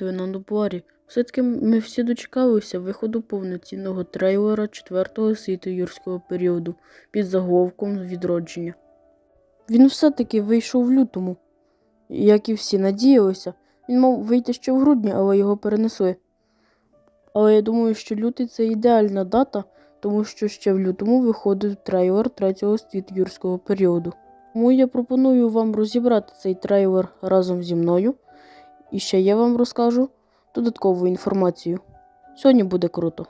Привіт, ви на доборі. Все-таки ми всі дочекалися виходу повноцінного трейлера четвертого світу юрського періоду під заголовком відродження. Він все-таки вийшов в лютому. Як і всі надіялися, він мав вийти ще в грудні, але його перенесли. Але я думаю, що лютий це ідеальна дата, тому що ще в лютому виходив трейлер третього світу юрського періоду. Тому я пропоную вам розібрати цей трейлер разом зі мною. І ще я вам розкажу додаткову інформацію. Сьогодні буде круто.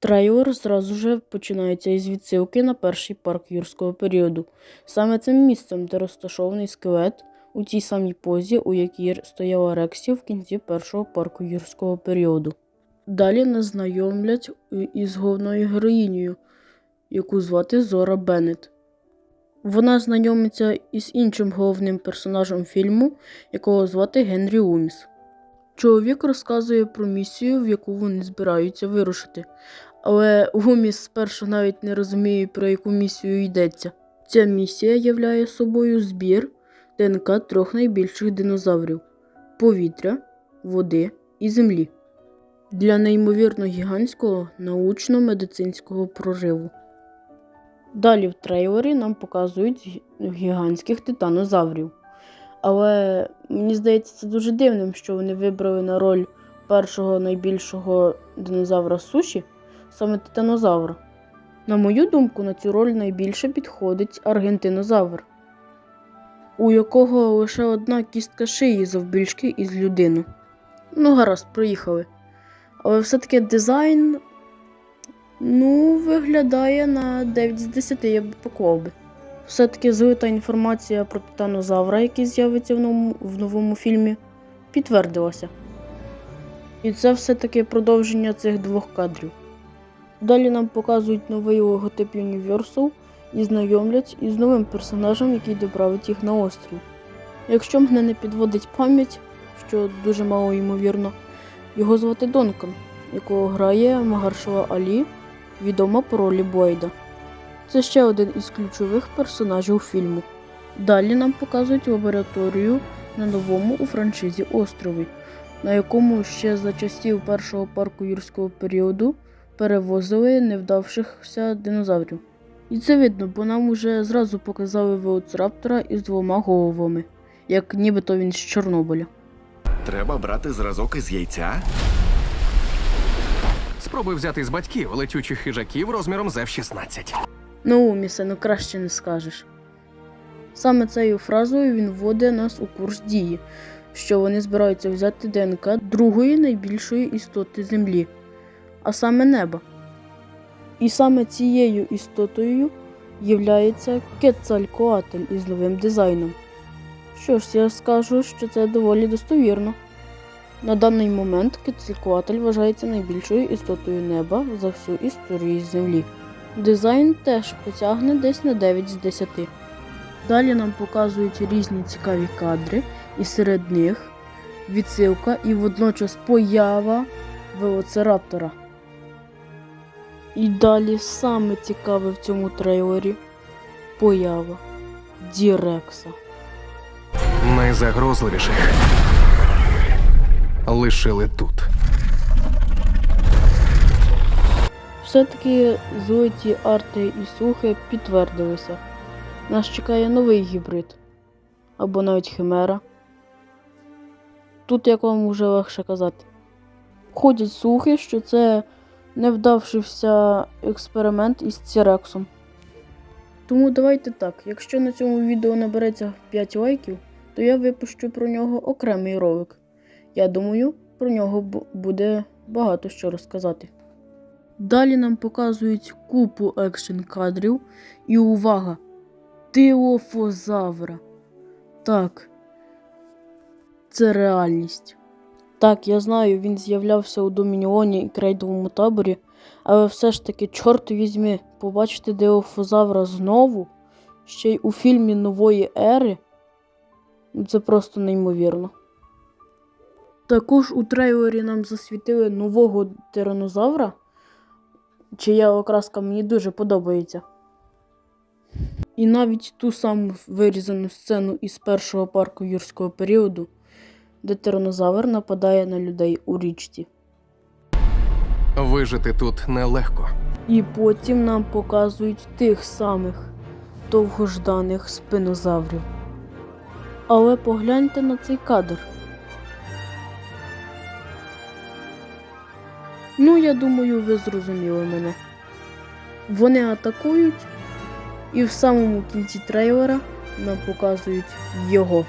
Трейлер зразу же починається із відсилки на перший парк юрського періоду. Саме цим місцем, де розташований скелет у тій самій позі, у якій стояла Рексі в кінці першого парку юрського періоду. Далі нас знайомлять із головною героїнею, яку звати Зора Беннет. Вона знайомиться із іншим головним персонажем фільму, якого звати Генрі Уміс. Чоловік розказує про місію, в яку вони збираються вирушити, але Гуміс спершу навіть не розуміє, про яку місію йдеться. Ця місія являє собою збір ДНК трьох найбільших динозаврів повітря, води і землі для неймовірно гігантського научно-медицинського прориву. Далі в трейлері нам показують гігантських титанозаврів. Але мені здається, це дуже дивним, що вони вибрали на роль першого найбільшого динозавра суші саме титанозавра. На мою думку, на цю роль найбільше підходить аргентинозавр, у якого лише одна кістка шиї завбільшки із людину. Ну, гаразд, проїхали. Але все-таки дизайн, ну, виглядає на 9 з 10, я б поклав би. Все-таки злита інформація про титанозавра, який з'явиться в новому, в новому фільмі, підтвердилася. І це все-таки продовження цих двох кадрів. Далі нам показують новий логотип Universal і знайомлять із новим персонажем, який доправить їх на острів. Якщо мене не підводить пам'ять, що дуже мало ймовірно, його звати Донкан, якого грає Магаршала Алі, відома по ролі Бойда. Це ще один із ключових персонажів фільму. Далі нам показують лабораторію на новому у франшизі острові, на якому ще за часів першого парку юрського періоду перевозили невдавшихся динозаврів. І це видно, бо нам уже зразу показали велоцираптора із двома головами, як нібито він з Чорнобиля. Треба брати зразок із яйця. Спробуй взяти з батьків летючих хижаків розміром з F-16. Ну, місе, ну краще не скажеш. Саме цією фразою він вводить нас у курс дії, що вони збираються взяти ДНК другої найбільшої істоти Землі, а саме неба. І саме цією істотою являється Кецалькоатль із новим дизайном. Що ж, я скажу, що це доволі достовірно. На даний момент Кецалькоатль вважається найбільшою істотою неба за всю історію Землі. Дизайн теж потягне десь на 9 з 10. Далі нам показують різні цікаві кадри, і серед них відсилка і водночас поява велоцираптора. І далі саме цікаве в цьому трейлері поява Дірекса. Найзагрозливіших лишили тут. Все-таки злиті арти і сухи підтвердилися. Нас чекає новий гібрид або навіть химера. Тут як вам уже легше казати. Ходять слухи, що це невдавшився експеримент із Цірексом. Тому давайте так, якщо на цьому відео набереться 5 лайків, то я випущу про нього окремий ролик. Я думаю, про нього буде багато що розказати. Далі нам показують купу екшн кадрів і увага! Тилофозавра. Так. Це реальність. Так, я знаю, він з'являвся у Домініоні і крейдовому таборі, але все ж таки, чорт візьми, побачити Деофозавра знову, ще й у фільмі нової ери. Це просто неймовірно. Також у трейлері нам засвітили нового тиранозавра, чия окраска мені дуже подобається. І навіть ту саму вирізану сцену із першого парку юрського періоду, де тиранозавр нападає на людей у річці. Вижити тут нелегко. І потім нам показують тих самих довгожданих спинозаврів. Але погляньте на цей кадр. Ну, я думаю, ви зрозуміли мене. Вони атакують, і в самому кінці трейлера нам показують його.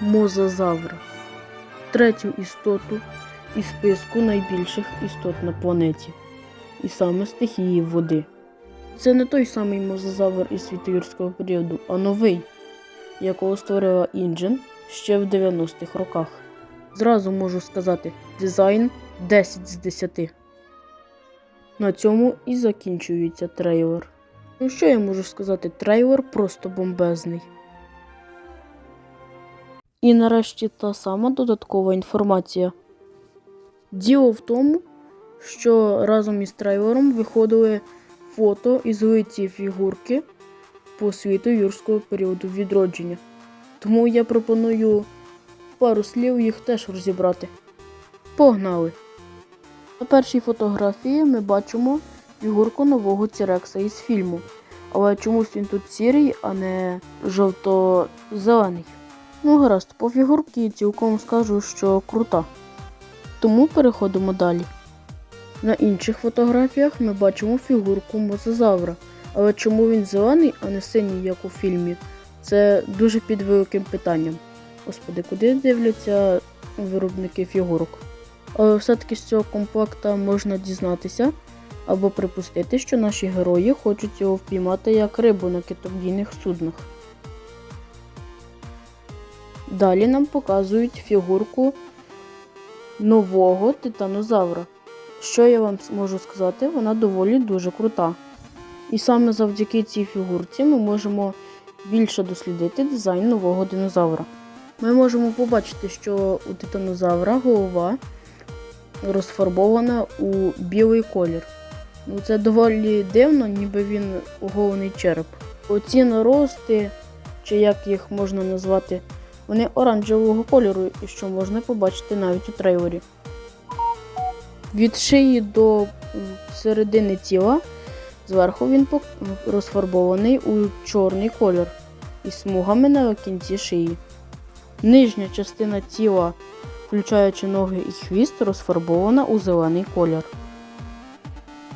Мозазавра. Третю істоту із списку найбільших істот на планеті, і саме стихії води. Це не той самий мозазавр із світоюрського періоду, а новий, якого створила Інджен ще в 90-х роках. Зразу можу сказати, дизайн 10 з 10. На цьому і закінчується трейлер. Ну що я можу сказати, трейлер просто бомбезний. І нарешті та сама додаткова інформація. Діло в тому, що разом із трейлером виходили фото і злиті фігурки по світу юрського періоду відродження. Тому я пропоную пару слів їх теж розібрати. Погнали! На першій фотографії ми бачимо фігурку нового Тірекса із фільму. Але чомусь він тут сірий, а не жовто-зелений. Ну гаразд, по фігурці цілком скажу, що крута. Тому переходимо далі. На інших фотографіях ми бачимо фігурку мозазавра. Але чому він зелений, а не синій, як у фільмі, це дуже під великим питанням. Господи, куди дивляться виробники фігурок? Але все-таки з цього комплекта можна дізнатися або припустити, що наші герої хочуть його впіймати як рибу на китобійних суднах. Далі нам показують фігурку нового титанозавра. Що я вам можу сказати, вона доволі дуже крута. І саме завдяки цій фігурці ми можемо більше дослідити дизайн нового динозавра. Ми можемо побачити, що у титанозавра голова розфарбована у білий колір. Ну, це доволі дивно, ніби він оголений череп. Оці нарости, чи як їх можна назвати, вони оранжевого кольору, що можна побачити навіть у трейлері. Від шиї до середини тіла зверху він розфарбований у чорний колір із смугами на кінці шиї. Нижня частина тіла, включаючи ноги і хвіст, розфарбована у зелений колір.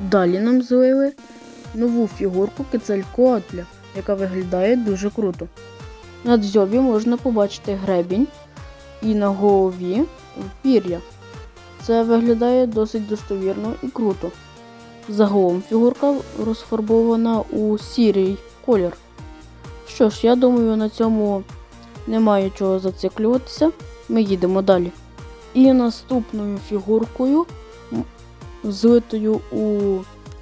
Далі нам злили нову фігурку Кецалькоатля, яка виглядає дуже круто. На дзьобі можна побачити гребінь і на голові пір'я. Це виглядає досить достовірно і круто. Загалом фігурка розфарбована у сірий колір. Що ж, я думаю, на цьому немає чого зациклюватися. Ми їдемо далі. І наступною фігуркою, злитою у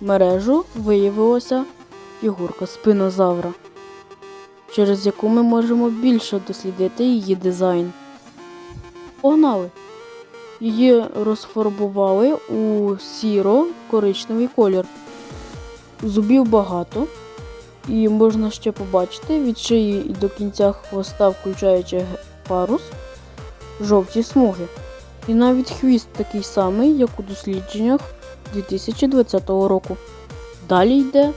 мережу, виявилася фігурка спинозавра, через яку ми можемо більше дослідити її дизайн. Погнали! Її розфарбували у сіро-коричневий колір. Зубів багато, і можна ще побачити від шиї і до кінця хвоста, включаючи парус, жовті смуги. І навіть хвіст такий самий, як у дослідженнях 2020 року. Далі йде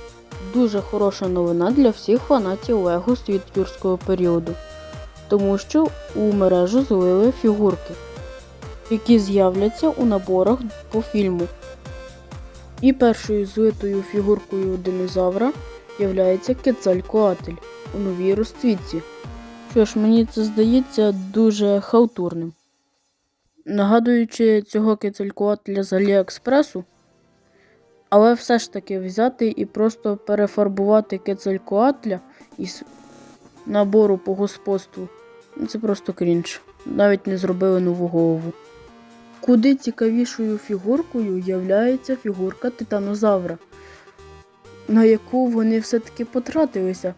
дуже хороша новина для всіх фанатів Лего світ юрського періоду, тому що у мережу злили фігурки які з'являться у наборах по фільму. І першою злитою фігуркою динозавра являється Кецалькоатль у новій розцвітці. Що ж, мені це здається дуже халтурним. Нагадуючи цього Кецалькоатля з Аліекспресу, але все ж таки взяти і просто перефарбувати Кецалькоатля із набору по господству. ну, Це просто крінж. Навіть не зробили нову голову. Куди цікавішою фігуркою являється фігурка титанозавра, на яку вони все-таки потратилися,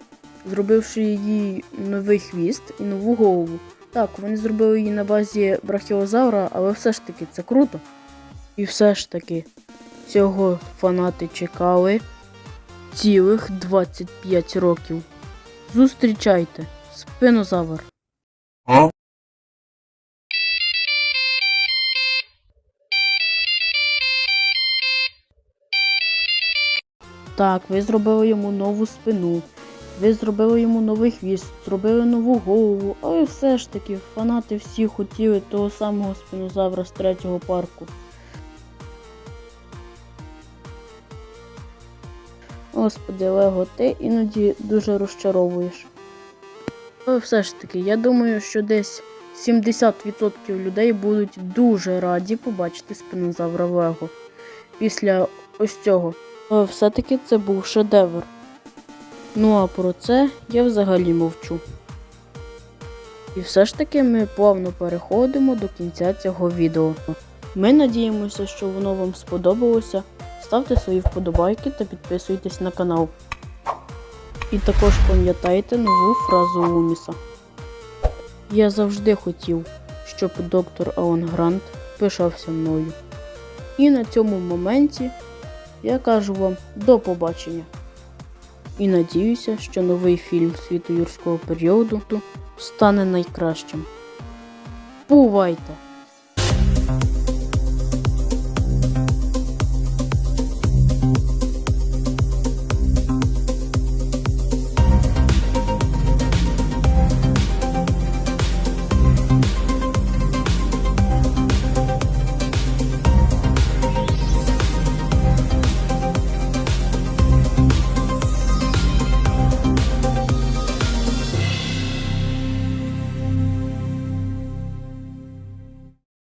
зробивши її новий хвіст і нову голову. Так, вони зробили її на базі брахіозавра, але все ж таки це круто. І все ж таки, цього фанати чекали цілих 25 років. Зустрічайте, спинозавр. Так, ви зробили йому нову спину, ви зробили йому новий хвіст, зробили нову голову, але все ж таки фанати всі хотіли того самого спинозавра з третього парку. Господи, Лего, ти іноді дуже розчаровуєш. Але все ж таки, я думаю, що десь 70% людей будуть дуже раді побачити спинозавра Лего. Після ось цього. Але все-таки це був шедевр. Ну а про це я взагалі мовчу. І все ж таки ми плавно переходимо до кінця цього відео. Ми надіємося, що воно вам сподобалося. Ставте свої вподобайки та підписуйтесь на канал. І також пам'ятайте нову фразу Луміса. Я завжди хотів, щоб доктор Алан Грант пишався мною. І на цьому моменті я кажу вам до побачення. І надіюся, що новий фільм світу юрського періоду стане найкращим. Бувайте!